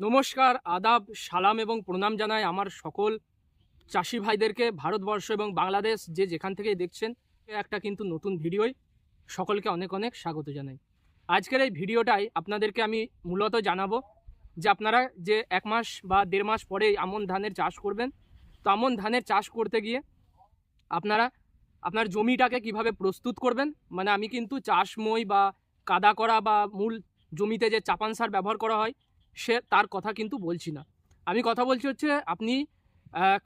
নমস্কার, আদাব, সালাম এবং প্রণাম জানাই আমার সকল চাষি ভাইদেরকে, ভারতবর্ষ এবং বাংলাদেশ যে যেখান থেকে দেখছেন, একটা কিন্তু নতুন ভিডিওই সকলকে অনেক অনেক স্বাগত জানাই। আজকের এই ভিডিওটাই আপনাদেরকে আমি মূলত জানাব যে আপনারা যে এক মাস বা দেড় মাস পরে আমন ধানের চাষ করবেন, তো আমন ধানের চাষ করতে গিয়ে আপনারা, আপনার জমিটাকে কীভাবে প্রস্তুত করবেন? মানে আমি কিন্তু চাষময় বা কাদা করা বা মূল জমিতে যে চাপান সার ব্যবহার করা হয় সে তার কথা কিন্তু বলছি না। আমি কথা বলছি হচ্ছে, আপনি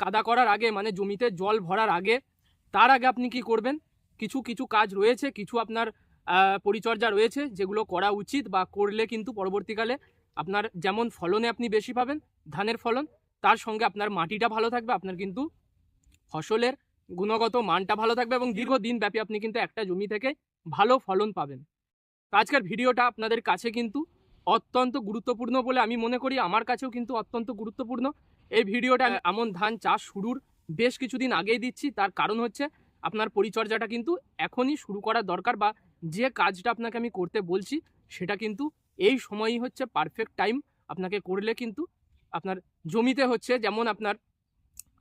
কাদা করার আগে মানে জমিতে জল ভরার আগে, তার আগে আপনি কি করবেন? কিছু কিছু কাজ রয়েছে, কিছু আপনার পরিচর্যা রয়েছে, যেগুলো করা উচিত বা করলে কিন্তু পরবর্তীকালে আপনার যেমন ফলনে আপনি বেশি পাবেন, ধানের ফলন, তার সঙ্গে আপনার মাটিটা ভালো থাকবে, আপনার কিন্তু ফসলের গুণগত মানটা ভালো থাকবে এবং দীর্ঘদিন ব্যাপী আপনি কিন্তু একটা জমি থেকে ভালো ফলন পাবেন। আজকের ভিডিওটা আপনাদের কাছে কিন্তু অত্যন্ত গুরুত্বপূর্ণ বলে আমি মনে করি। আমার কাছেও কিন্তু অত্যন্ত গুরুত্বপূর্ণ। এই ভিডিওটা এমন ধান চাষ শুরুর বেশ কিছুদিন আগেই দিচ্ছি। তার কারণ হচ্ছে আপনার পরিচর্যাটা কিন্তু এখনই শুরু করা দরকার বা যে কাজটা আপনাকে আমি করতে বলছি সেটা কিন্তু এই সময়ই হচ্ছে পারফেক্ট টাইম আপনাকে করলে কিন্তু আপনার জমিতে হচ্ছে যেমন আপনার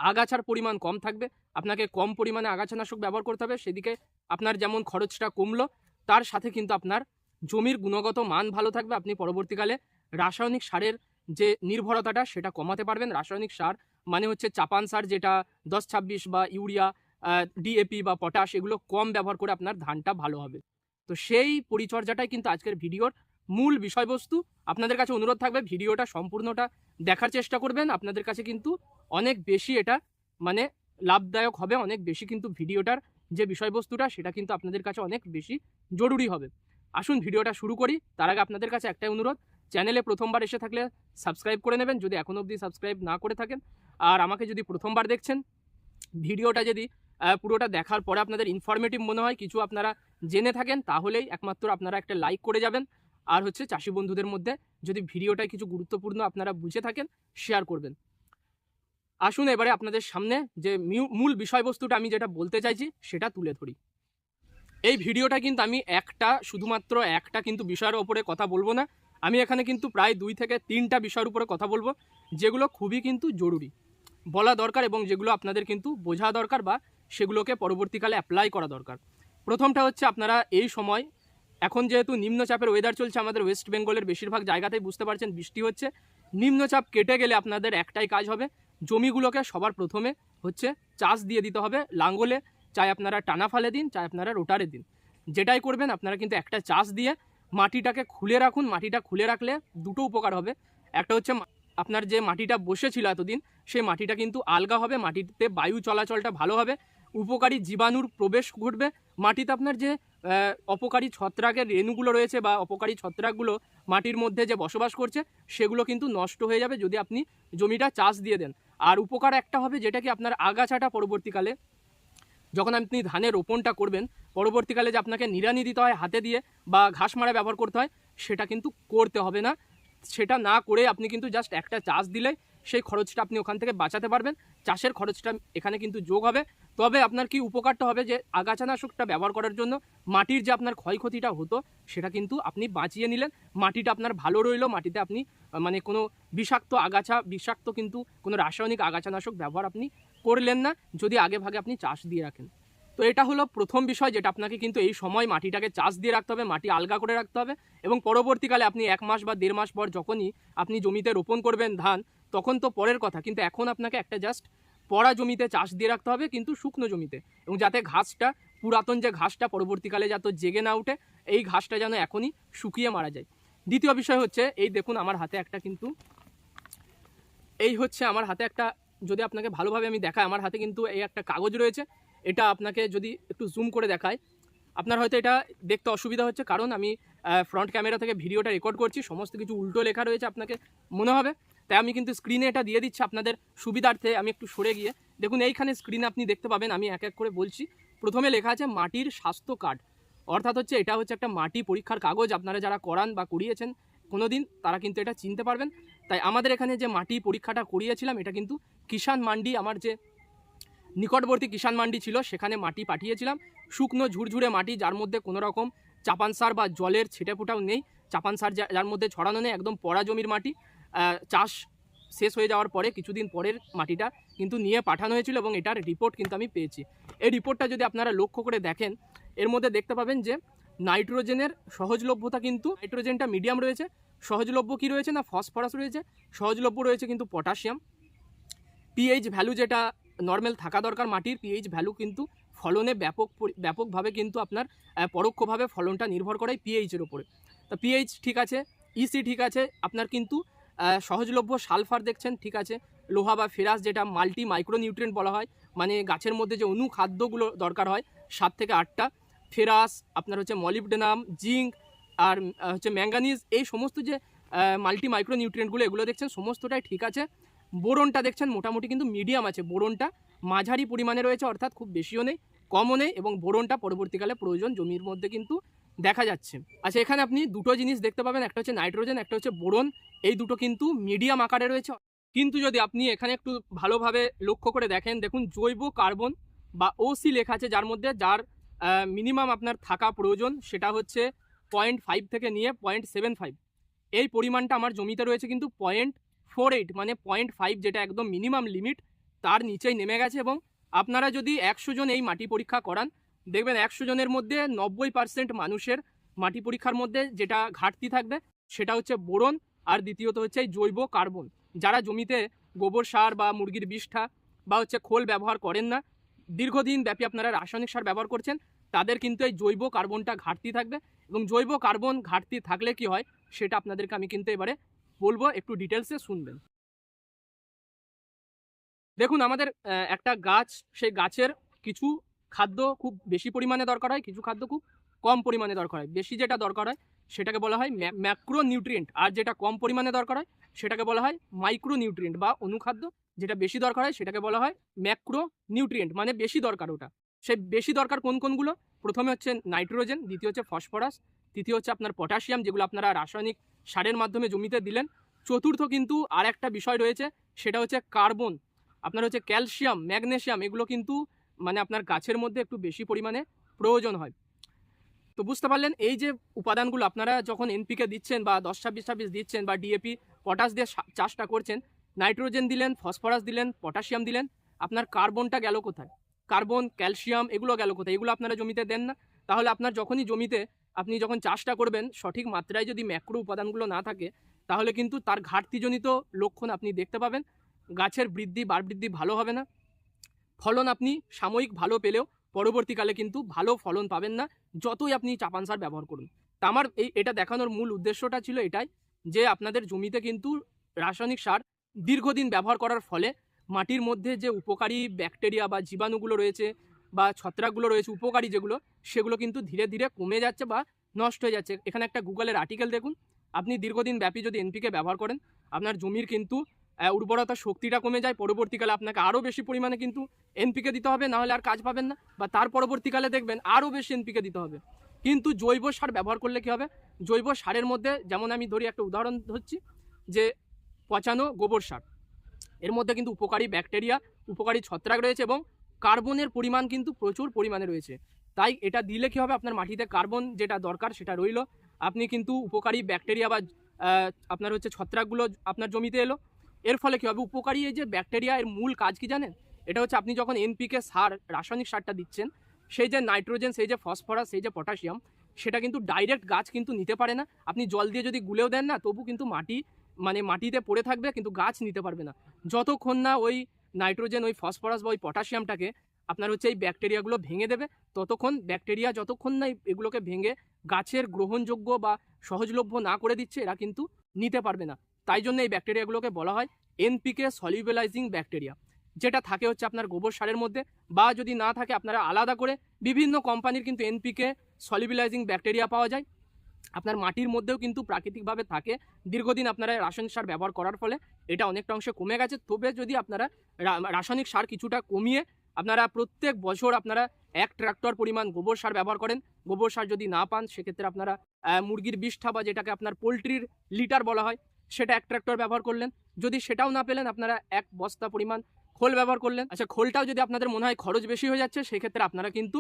আগাছার পরিমাণ কম থাকবে আপনাকে কম পরিমাণে আগাছানাশক ব্যবহার করতে হবে। সেদিকে আপনার যেমন খরচটা কমলো তার সাথে কিন্তু আপনার জমির গুণগত মান ভালো থাকবে, আপনি পরবর্তীকালে রাসায়নিক সারের যে নির্ভরতাটা সেটা কমাতে পারবেন। রাসায়নিক সার মানে হচ্ছে চাপান সার যেটা দশ ছাব্বিশ বা ইউরিয়া ডিএপি বা পটাশ এগুলো কম ব্যবহার করে আপনার ধানটা ভালো হবে। তো সেই পরিচর্যাটাই কিন্তু আজকের ভিডিওর মূল বিষয়বস্তু। আপনাদের কাছে অনুরোধ থাকবে, ভিডিওটা সম্পূর্ণটা দেখার চেষ্টা করবেন। আপনাদের কাছে কিন্তু অনেক বেশি এটা মানে লাভদায়ক হবে, অনেক বেশি কিন্তু ভিডিওটার যে বিষয়বস্তুটা সেটা কিন্তু আপনাদের কাছে অনেক বেশি জরুরি হবে। আসুন ভিডিওটা শুরু করি। তার আগে আপনাদের কাছে একটাই অনুরোধ, চ্যানেলে প্রথমবার এসে থাকলে সাবস্ক্রাইব করে নেবেন, যদি এখনও অবধি সাবস্ক্রাইব না করে থাকেন। আর আমাকে যদি প্রথমবার দেখছেন, ভিডিওটা যদি পুরোটা দেখার পরে আপনাদের ইনফরমেটিভ মনে হয়, কিছু আপনারা জেনে থাকেন, তাহলেই একমাত্র আপনারা একটা লাইক করে যাবেন। আর হচ্ছে চাষি বন্ধুদের মধ্যে যদি ভিডিওটায় কিছু গুরুত্বপূর্ণ আপনারা বুঝে থাকেন শেয়ার করবেন। আসুন এবারে আপনাদের সামনে যে মূল বিষয়বস্তুটা আমি যেটা বলতে চাইছি, সেটা তুলে ধরি। এই ভিডিওটা কিন্তু আমি একটা, শুধুমাত্র একটা কিন্তু বিষয়ের ওপরে কথা বলব না। আমি এখানে কিন্তু প্রায় দুই থেকে তিনটা বিষয়ের উপরে কথা বলব, যেগুলো খুবই কিন্তু জরুরি। বলা দরকার এবং যেগুলো আপনাদের কিন্তু বোঝা দরকার বা সেগুলোকে পরবর্তীকালে অ্যাপ্লাই করা দরকার। প্রথমটা হচ্ছে আপনারা এই সময়, এখন যেহেতু নিম্নচাপের ওয়েদার চলছে আমাদের ওয়েস্ট বেঙ্গলের বেশিরভাগ জায়গাতেই বুঝতে পারছেন বৃষ্টি হচ্ছে। নিম্নচাপ কেটে গেলে আপনাদের একটাই কাজ হবে, জমিগুলোকে সবার প্রথমে হচ্ছে চাষ দিয়ে দিতে হবে। লাঙ্গলে চাই আপনারা টানা ফালে দিন, চাই আপনারা রোটারে দিন। যেটাই করবেন, আপনারা কিন্তু একটা চাষ দিয়ে মাটিটাকে খুলে রাখুন। মাটিটা খুলে রাখলে দুটো উপকার হবে। একটা হচ্ছে আপনার যে মাটিটা বসেছিল এতদিন, সেই মাটিটা কিন্তু আলগা হবে, মাটিতে বায়ু চলাচলটা ভালো হবে। উপকারী জীবাণুর প্রবেশ ঘটবে। মাটিতে আপনার যে অপকারী ছত্রাকের রেণুগুলো রয়েছে বা অপকারী ছত্রাকগুলো মাটির মধ্যে যে বসবাস করছে, সেগুলো কিন্তু নষ্ট হয়ে যাবে যদি আপনি জমিটা চাষ দিয়ে দেন। আর উপকার একটা হবে যেটা কি আপনার আগাছাটা পরবর্তীকালে যখন আপনি ধানের রোপণটা করবেন, পরবর্তীকালে যে আপনাকে নিরানি দিতে হয় হাতে দিয়ে বা ঘাস মারা ব্যবহার করতে হয়, সেটা কিন্তু করতে হবে না। সেটা না করে আপনি কিন্তু জাস্ট একটা চাষ দিলে সেই খরচটা আপনি ওখান থেকে বাঁচাতে পারবেন। চাষের খরচটা এখানে কিন্তু যোগ হবে। তবে আপনার কি উপকারটা হবে যে আগাছানাশকটা ব্যবহার করার জন্য মাটির যে আপনার ক্ষয়ক্ষতিটা হতো, সেটা কিন্তু আপনি বাঁচিয়ে নিলেন। মাটিটা আপনার ভালো রইল, মাটিতে আপনি মানে কোনো বিষাক্ত আগাছা, বিষাক্ত কিন্তু কোনো রাসায়নিক আগাছানাশক ব্যবহার আপনি করলেন না, যদি আগে ভাগে আপনি চাষ দিয়ে রাখেন। তো এটা হলো প্রথম বিষয় যেটা আপনাকে কিন্তু এই সময় মাটিটাকে চাষ দিয়ে রাখতে হবে, মাটি আলগা করে রাখতে হবে। এবং পরবর্তীকালে আপনি এক মাস বা দেড় মাস পর যখনই আপনি জমিতে রোপণ করবেন ধান তখন তো পরের কথা, কিন্তু এখন আপনাকে একটা জাস্ট পড়া জমিতে চাষ দিয়ে রাখতে হবে, কিন্তু শুকনো জমিতে। এবং যাতে ঘাসটা, পুরাতন যে ঘাসটা পরবর্তীকালে যাতে জেগে না উঠে, এই ঘাসটা যেন এখনই শুকিয়ে মারা যায়। দ্বিতীয় বিষয় হচ্ছে, এই দেখুন আমার হাতে একটা কিন্তু, এই হচ্ছে আমার হাতে একটা, যদি আপনাকে ভালোভাবে আমি দেখাই, আমার হাতে কিন্তু এই একটা কাগজ রয়েছে। এটা আপনাকে যদি একটু জুম করে দেখায় আপনার হয়তো এটা দেখতে অসুবিধা হচ্ছে, কারণ আমি ফ্রন্ট ক্যামেরা থেকে ভিডিওটা রেকর্ড করছি, সমস্ত কিছু উল্টো লেখা রয়েছে আপনাকে, মনে হবে। তাই আমি কিন্তু স্ক্রিনে এটা দিয়ে দিচ্ছি আপনাদের সুবিধার্থে, আমি একটু সরে গিয়ে। দেখুন, এইখানে স্ক্রিনে আপনি দেখতে পাবেন, আমি এক এক করে বলছি। প্রথমে লেখা আছে মাটির স্বাস্থ্য কার্ড। অর্থাৎ হচ্ছে এটা হচ্ছে একটা মাটি পরীক্ষার কাগজ। আপনারা যারা করান বা করিয়েছেন কোনো দিন তারা কিন্তু এটা চিনতে পারবেন। তাই আমাদের এখানে যে মাটি পরীক্ষাটা করিয়েছিলাম, এটা কিন্তু কিষান মান্ডি, আমার যে নিকটবর্তী কিষান মান্ডি ছিল, সেখানে মাটি পাঠিয়েছিলাম। শুকনো ঝুরঝুরে মাটি, যার মধ্যে কোনো রকম চাপান সার বা জলের ছিটে ফোটাও নেই। চাপান সার যার মধ্যে ছড়ানো নেই, একদম পড়া জমির মাটি। চাষ শেষ হয়ে যাওয়ার পরে কিছুদিন পরের মাটিটা কিন্তু নিয়ে পাঠানো হয়েছিল এবং এটার রিপোর্ট কিন্তু আমি পেয়েছি। এই রিপোর্টটা যদি আপনারা লক্ষ্য করে দেখেন, এর মধ্যে দেখতে পাবেন যে নাইট্রোজেনের সহজলভ্যতা কিন্তু, নাইট্রোজেনটা মিডিয়াম রয়েছে, সহজলভ্য কি রয়েছে না ফসফরাস রয়েছে, সহজলভ্য রয়েছে কিন্তু পটাশিয়াম পিএইচ ভ্যালু যেটা নর্মাল থাকা দরকার মাটির পিএইচ ভ্যালু কিন্তু ফলনে ব্যাপক ব্যাপকভাবে কিন্তু আপনার পরোক্ষভাবে ফলনটা নির্ভর করে পিএইচের ওপরে তো পিএইচ ঠিক আছে ইসি ঠিক আছে, আপনার কিন্তু সহজলভ্য সালফার দেখছেন, ঠিক আছে। লোহা বা ফেরাস যেটা মাল্টি মাইক্রোনিউট্রিয়েন্ট বলা হয় মানে গাছের মধ্যে যে অনুখাদ্যগুলো দরকার হয়, সাত থেকে আটটা। ফেরাস, আপনার হচ্ছে মলিবডেনাম জিঙ্ক আর হচ্ছে ম্যাঙ্গানিজ এই সমস্ত যে মাল্টি মাইক্রোনিউট্রিয়েন্টগুলো, এগুলো দেখছেন সমস্তটাই ঠিক আছে। বোরনটা দেখছেন মোটামুটি কিন্তু মিডিয়াম আছে। বোরনটা মাঝারি পরিমাণে রয়েছে, অর্থাৎ খুব বেশিও নেই, কমও নেই এবং বোরনটা পরবর্তীকালে প্রয়োজন জমির মধ্যে কিন্তু দেখা যাচ্ছে। আচ্ছা এখানে আপনি দুটো জিনিস দেখতে পাবেন, একটা হচ্ছে নাইট্রোজেন, একটা হচ্ছে বোরন। এই দুটো কিন্তু মিডিয়াম আকারে রয়েছে। কিন্তু যদি আপনি এখানে একটু ভালোভাবে লক্ষ্য করে দেখেন, দেখুন জৈব কার্বন বা ওসি লেখা আছে যার মধ্যে, যার মিনিমাম আপনার থাকা প্রয়োজন, সেটা হচ্ছে পয়েন্ট ফাইভ থেকে নিয়ে পয়েন্ট সেভেন ফাইভ এই পরিমাণটা আমার জমিতে রয়েছে কিন্তু পয়েন্ট ফোর এইট মানে পয়েন্ট ফাইভ যেটা একদম মিনিমাম লিমিট তার নিচেই নেমে গেছে এবং আপনারা যদি একশো জন এই মাটি পরীক্ষা করান দেখবেন একশো জনের মধ্যে নব্বই পার্সেন্ট মানুষের মাটি পরীক্ষার মধ্যে যেটা ঘাটতি থাকবে, সেটা হচ্ছে বোরন আর দ্বিতীয়ত হচ্ছে জৈব কার্বন। যারা জমিতে গোবর সার বা মুরগির বিষ্ঠা বা হচ্ছে খোল ব্যবহার করেন না, দীর্ঘদিন ব্যাপী আপনারা রাসায়নিক সার ব্যবহার করছেন, তাদের কিন্তু এই জৈব কার্বনটা ঘাটতি থাকবে এবং জৈব কার্বন ঘাটতি থাকলে কি হয়, সেটা আপনাদেরকে আমি কিন্তু এবারে বলব, একটু ডিটেলসে শুনবেন। দেখুন, আমাদের একটা গাছ, সেই গাছের কিছু খাদ্য খুব বেশি পরিমাণে দরকার হয়, কিছু খাদ্য খুব কম পরিমাণে দরকার হয়। বেশি যেটা দরকার হয়, সেটাকে বলা হয় ম্যাক্রো নিউট্রিয়েন্ট আর যেটা কম পরিমাণে দরকার হয়, সেটাকে বলা হয় মাইক্রো নিউট্রিয়েন্ট বা অনুখাদ্য। যেটা বেশি দরকার হয়, সেটাকে বলা হয় ম্যাক্রো নিউট্রিয়েন্ট মানে বেশি দরকার ওটা। সেই বেশি দরকার কোন কোনগুলো? প্রথমে হচ্ছে নাইট্রোজেন, দ্বিতীয় হচ্ছে ফসফরাস, তৃতীয় হচ্ছে আপনার পটাশিয়াম, যেগুলো আপনারা রাসায়নিক সারের মাধ্যমে জমিতে দিলেন। চতুর্থ কিন্তু আর একটা বিষয় রয়েছে, সেটা হচ্ছে কার্বন। আপনার হচ্ছে ক্যালসিয়াম ম্যাগনেশিয়াম এগুলো কিন্তু মানে আপনার গাছের মধ্যে একটু বেশি পরিমাণে প্রয়োজন হয়। তো বুঝতে পারলেন, এই যে উপাদানগুলো আপনারা যখন এনপিকে দিচ্ছেন বা দশ ছাব্বিশ ছাব্বিশ দিচ্ছেন বা ডিএপি পটাশ দিয়ে চাষটা করছেন নাইট্রোজেন দিলেন ফসফরাস দিলেন পটাশিয়াম দিলেন, আপনার কার্বনটা গেল কোথায়? কার্বন ক্যালসিয়াম এগুলো গেল কোথায়? এগুলো আপনারা জমিতে দেন না? তাহলে আপনার যখনই জমিতে আপনি যখন চাষটা করবেন, সঠিক মাত্রায় যদি ম্যাক্রো উপাদানগুলো না থাকে, তাহলে কিন্তু তার ঘাটতিজনিত লক্ষণ আপনি দেখতে পাবেন। গাছের বৃদ্ধি বার বৃদ্ধি ভালো হবে না। ফলন আপনি সাময়িক ভালো পেলেও পরবর্তীকালে কিন্তু ভালো ফলন পাবেন না, যতই আপনি চাপান সার ব্যবহার করুন। তা আমার এই, এটা দেখানোর মূল উদ্দেশ্যটা ছিল এটাই যে আপনাদের জমিতে কিন্তু রাসায়নিক সার দীর্ঘদিন ব্যবহার করার ফলে মাটির মধ্যে যে উপকারী ব্যাকটেরিয়া বা জীবাণুগুলো রয়েছে বা ছত্রাকগুলো রয়েছে, উপকারী যেগুলো, সেগুলো কিন্তু ধীরে ধীরে কমে যাচ্ছে বা নষ্ট হয়ে যাচ্ছে। এখানে একটা গুগলের আর্টিকেল দেখুন। আপনি দীর্ঘদিন ব্যাপী যদি এনপিকে ব্যবহার করেন, আপনার জমির কিন্তু উর্বরতা শক্তিটা কমে যায়, পরবর্তীকালে আপনাকে আরও বেশি পরিমাণে কিন্তু এনপিকে দিতে হবে নাহলে আর কাজ পাবেন না, বা তার পরবর্তীকালে দেখবেন আরও বেশি এনপিকে দিতে হবে। কিন্তু জৈব সার ব্যবহার করলে কী হবে? জৈব সারের মধ্যে যেমন আমি ধরি একটা উদাহরণ ধরছি, যে পচানো গোবর সার। এর মধ্যে কিন্তু উপকারী ব্যাকটেরিয়া, উপকারী ছত্রাক রয়েছে এবং কার্বনের পরিমাণ কিন্তু প্রচুর পরিমাণে রয়েছে। তাই এটা দিলে কী হবে? আপনার মাটিতে কার্বন যেটা দরকার সেটা রইল। আপনি কিন্তু উপকারী ব্যাকটেরিয়া বা আপনার হচ্ছে ছত্রাকগুলো আপনার জমিতে এলো এর ফলে কী হবে? উপকারী এই যে ব্যাকটেরিয়া এর মূল কাজ কি জানেন? এটা হচ্ছে আপনি যখন এনপিকে সার, রাসায়নিক সারটা দিচ্ছেন, সেই যে নাইট্রোজেন সেই যে ফসফরাস সেই যে পটাশিয়াম সেটা কিন্তু ডাইরেক্ট গাছ কিন্তু নিতে পারে না। আপনি জল দিয়ে যদি গুলেও দেন না, তবু কিন্তু মাটি মানে মাটিতে পড়ে থাকবে, কিন্তু গাছ নিতে পারবে না। যতক্ষণ না ওই নাইট্রোজেন ওই ফসফরাস বা ওই পটাশিয়ামটাকে আপনার হচ্ছে এই ব্যাকটেরিয়াগুলো ভেঙে দেবে, ততক্ষণ ব্যাকটেরিয়া যতক্ষণ না এগুলোকে ভেঙে গাছের গ্রহণযোগ্য বা সহজলভ্য না করে দিচ্ছে, এরা কিন্তু নিতে পারবে না। তাই জন্য এই ব্যাকটেরিয়াগুলোকে বলা হয় এনপিকে সলিউবেলাইজিং ব্যাকটেরিয়া যেটা থাকে হচ্ছে আপনার গোবর সারের মধ্যে বা যদি না থাকে আপনারা আলাদা করে বিভিন্ন কোম্পানির কিন্তু এনপিকে সলিউবেলাইজিং ব্যাকটেরিয়া পাওয়া যায়। আপনার মাটির মধ্যেও কিন্তু প্রাকৃতিকভাবে থাকে, দীর্ঘদিন আপনারা রাসায়নিক সার ব্যবহার করার ফলে এটা অনেকটা অংশে কমে গেছে। তবে যদি আপনারা রাসায়নিক সার কিছুটা কমিয়ে আপনারা প্রত্যেক বছর আপনারা এক ট্রাক্টর পরিমাণ গোবর সার ব্যবহার করেন, গোবর সার যদি না পান, সেক্ষেত্রে আপনারা মুরগির বিষ্ঠা বা যেটাকে আপনার পোলট্রির লিটার বলা হয় সেটা এক ট্রাক্টর ব্যবহার করলেন। যদি সেটাও না পেলেন, আপনারা এক বস্তা পরিমাণ খোল ব্যবহার করলেন। আচ্ছা খোলটাও যদি আপনাদের মনে হয় খরচ বেশি হয়ে যাচ্ছে, সেক্ষেত্রে আপনারা কিন্তু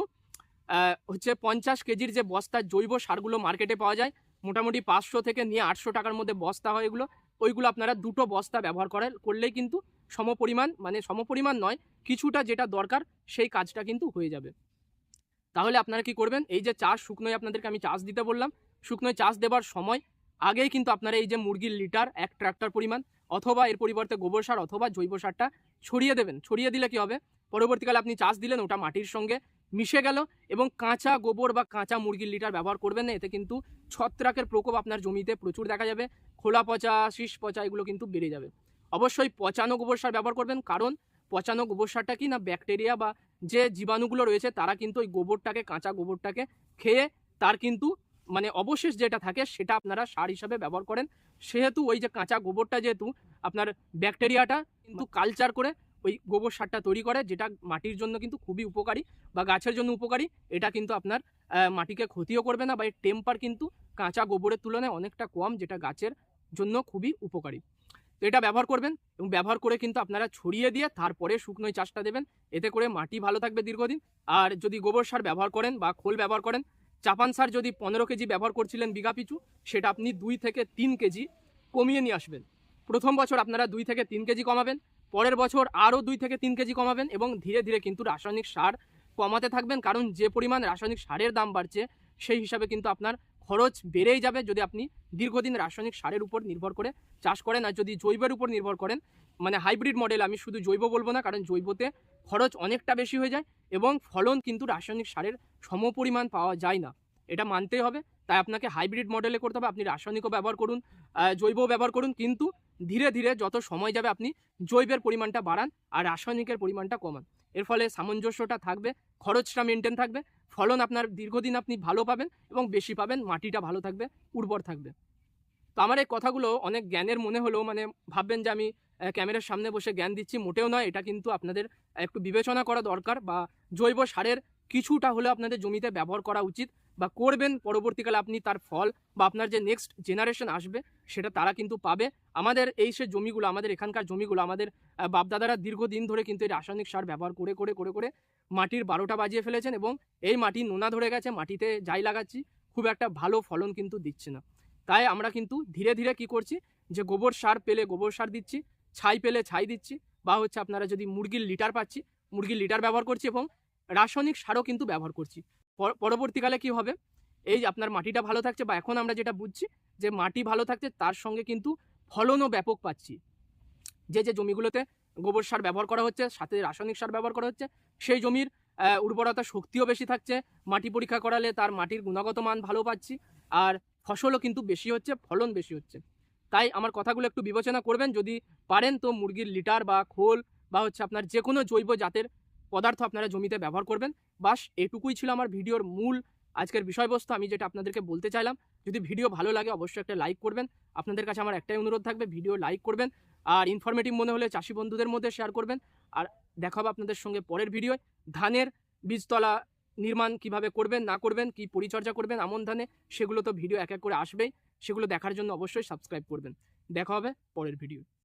হচ্ছে পঞ্চাশ কেজির যে বস্তার জৈব সারগুলো মার্কেটে পাওয়া যায়, মোটামুটি পাঁচশো থেকে নিয়ে আটশো টাকার মধ্যে বস্তা হয় এগুলো। ওইগুলো আপনারা দুটো বস্তা ব্যবহার করে করলেই কিন্তু সমপরিমাণ মানে সমপরিমাণ নয়, কিছুটা যেটা দরকার, সেই কাজটা কিন্তু হয়ে যাবে। তাহলে আপনারা কি করবেন? এই যে চাষ, শুকনোয় আপনাদেরকে আমি চাষ দিতে বললাম। শুকনোয় চাষ দেবার সময় আগেই কিন্তু আপনারা এই যে মুরগির লিটার এক ট্রাক্টর পরিমাণ অথবা এর পরিবর্তে গোবর সার অথবা জৈব সারটা ছড়িয়ে দেবেন। ছড়িয়ে দিলে কি হবে? পরবর্তীকালে আপনি চাষ দিলেন, ওটা মাটির সঙ্গে মিশে গেল এবং কাঁচা গোবর বা কাঁচা মুরগির লিটার ব্যবহার করবেন না, এতে কিন্তু ছত্রাকের প্রকোপ আপনার জমিতে প্রচুর দেখা যাবে, খোলা পচা, শীষ পচা এগুলো কিন্তু বেড়ে যাবে। অবশ্যই পচানো গোবর সার ব্যবহার করবেন, কারণ পচানো গোবর সারটা কি না, ব্যাকটেরিয়া বা যে জীবাণুগুলো রয়েছে, তারা কিন্তু ওই গোবরটাকে, কাঁচা গোবরটাকে খেয়ে তার কিন্তু মানে অবশেষ যেটা থাকে সেটা আপনারা সার হিসাবে ব্যবহার করেন। সেহেতু ওই যে কাঁচা গোবরটা যেহেতু আপনার ব্যাকটেরিয়াটা কিন্তু কালচার করে ওই গোবর সারটা তৈরি করে, যেটা মাটির জন্য কিন্তু খুবই উপকারী বা গাছের জন্য উপকারী, এটা কিন্তু আপনার মাটিকে ক্ষতিও করবে না বা এর টেম্পার কিন্তু কাঁচা গোবরের তুলনায় অনেকটা কম, যেটা গাছের জন্য খুবই উপকারী। তো এটা ব্যবহার করবেন এবং ব্যবহার করে কিন্তু আপনারা ছড়িয়ে দিয়ে তারপরে শুকনোয় চাষটা দেবেন। এতে করে মাটি ভালো থাকবে দীর্ঘদিন। আর যদি গোবর সার ব্যবহার করেন বা খোল ব্যবহার করেন চাপান সার যদি পনেরো কেজি ব্যবহার করছিলেন বিঘা পিছু, সেটা আপনি দুই থেকে তিন কেজি কমিয়ে নিয়ে আসবেন। প্রথম বছর আপনারা দুই থেকে তিন কেজি কমাবেন, পরের বছর আরও দুই থেকে তিন কেজি কমাবেন এবং ধীরে ধীরে কিন্তু রাসায়নিক সার কমাতে থাকবেন, কারণ যে পরিমাণ রাসায়নিক সারের দাম বাড়ছে, সেই হিসাবে কিন্তু আপনার খরচ বেড়েই যাবে যদি আপনি দীর্ঘদিন রাসায়নিক সারের উপর নির্ভর করে চাষ করেন আর যদি জৈবের উপর নির্ভর করেন। মানে হাইব্রিড মডেল আমি শুধু জৈব বলব না, কারণ জৈবতে খরচ অনেকটা বেশি হয়ে যায় এবং ফলন কিন্তু রাসায়নিক সারের সমপরিমাণ পাওয়া যায় না। এটা মানতেই হবে, তাই আপনাকে হাইব্রিড মডেলে করতে হবে। আপনি রাসায়নিকও ব্যবহার করুন জৈবও ব্যবহার করুন, কিন্তু ধীরে ধীরে যত সময় যাবে আপনি জৈবের পরিমাণটা বাড়ান আর রাসায়নিকের পরিমাণটা কমান। এর ফলে সামঞ্জস্যটা থাকবে, খরচটা মেনটেন থাকবে, ফলন আপনার দীর্ঘদিন আপনি ভালো পাবেন এবং বেশি পাবেন, মাটিটা ভালো থাকবে, উর্বর থাকবে। তো আমার এই কথাগুলো অনেক জ্ঞানের মনে হলেও মানে ভাববেন যে আমি ক্যামেরার সামনে বসে জ্ঞান দিচ্ছি, মোটেও নয়। এটা কিন্তু আপনাদের একটু বিবেচনা করা দরকার বা জৈব সারের কিছুটা হলেও আপনাদের জমিতে ব্যবহার করা উচিত বা করবেন। পরবর্তীকালে আপনি তার ফল বা আপনার যে নেক্সট জেনারেশন আসবে, সেটা তারা কিন্তু পাবে। আমাদের এই সে জমিগুলো, আমাদের এখানকার জমিগুলো, আমাদের বাপদাদারা দীর্ঘদিন ধরে কিন্তু এই রাসায়নিক সার ব্যবহার করে করে করে করে মাটির বারোটা বাজিয়ে ফেলেছেন এবং এই মাটি নোনা ধরে গেছে, মাটিতে যাই লাগাচ্ছি, খুব একটা ভালো ফলন কিন্তু দিচ্ছে না। তাই আমরা কিন্তু ধীরে ধীরে কি করছি, যে গোবর সার পেলে গোবর সার দিচ্ছি, ছাই পেলে ছাই দিচ্ছি, বা হচ্ছে আপনারা যদি মুরগির লিটার পাচ্ছি, মুরগির লিটার ব্যবহার করছি এবং রাসায়নিক সারও কিন্তু ব্যবহার করছি। পরবর্তীকালে কি হবে, এই আপনার মাটিটা ভালো থাকছে বা এখন আমরা যেটা বুঝছি, যে মাটি ভালো থাকছে তার সঙ্গে কিন্তু ফলনও ব্যাপক পাচ্ছি। যে যে জমিগুলোতে গোবর সার ব্যবহার করা হচ্ছে, সাথে রাসায়নিক সার ব্যবহার করা হচ্ছে, সেই জমির উর্বরতা শক্তিও বেশি থাকছে, মাটি পরীক্ষা করালে তার মাটির গুণগত মান ভালো পাচ্ছি, আর ফসলও কিন্তু বেশি হচ্ছে, ফলন বেশি হচ্ছে। তাই আমার কথাগুলো একটু বিবেচনা করবেন। যদি পারেন তো মুরগির লিটার বা খোল বা হচ্ছে আপনার যে কোনো জৈব জাতের পদার্থ আপনারা জমিতে ব্যবহার করবেন। বাস এটুকুই ছিল আমার ভিডিওর মূল আজকের বিষয়বস্তু। আমি যেটা আপনাদেরকে বলতে চাইলাম, যদি ভিডিও ভালো লাগে অবশ্যই একটা লাইক করবেন। আপনাদের কাছে আমার একটাই অনুরোধ থাকবে, ভিডিও লাইক করবেন। আর ইনফরমেটিভ মনে হলে চাষি বন্ধুদের মধ্যে শেয়ার করবেন। আর দেখা হবে আপনাদের সঙ্গে পরের ভিডিও ধানের বীজতলা নির্মাণ কীভাবে করবেন, না করবেন, কি পরিচর্যা করবেন, আমন ধানে, সেগুলো তো ভিডিও এক এক করে আসবেই। সেগুলো দেখার জন্য অবশ্যই সাবস্ক্রাইব করবেন। দেখা হবে পরের ভিডিও